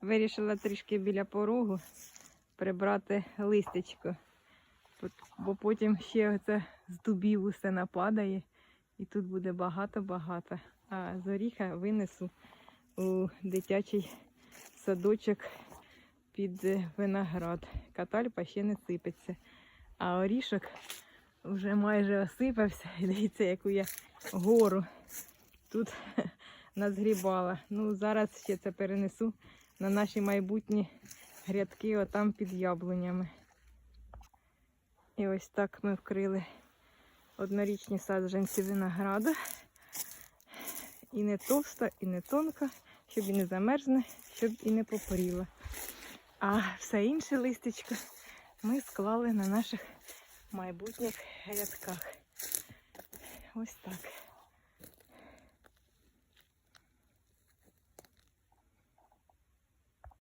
Вирішила трішки біля порогу прибрати листечко. Бо потім ще оце з дубів усе нападає. І тут буде багато-багато. А з оріха винесу у дитячий садочок під е, виноград. Катальпа ще не сипеться. А орішок вже майже осипався. Дивіться, яку я гору тут назгрібала. Ну, зараз ще це перенесу на наші майбутні грядки отам під яблунями. І ось так ми вкрили однорічні саджанці винограду. І не товста, і не тонка, щоб і не замерзне, щоб і не попоріла. А все інше листечко ми склали на наших майбутніх грядках. Ось так.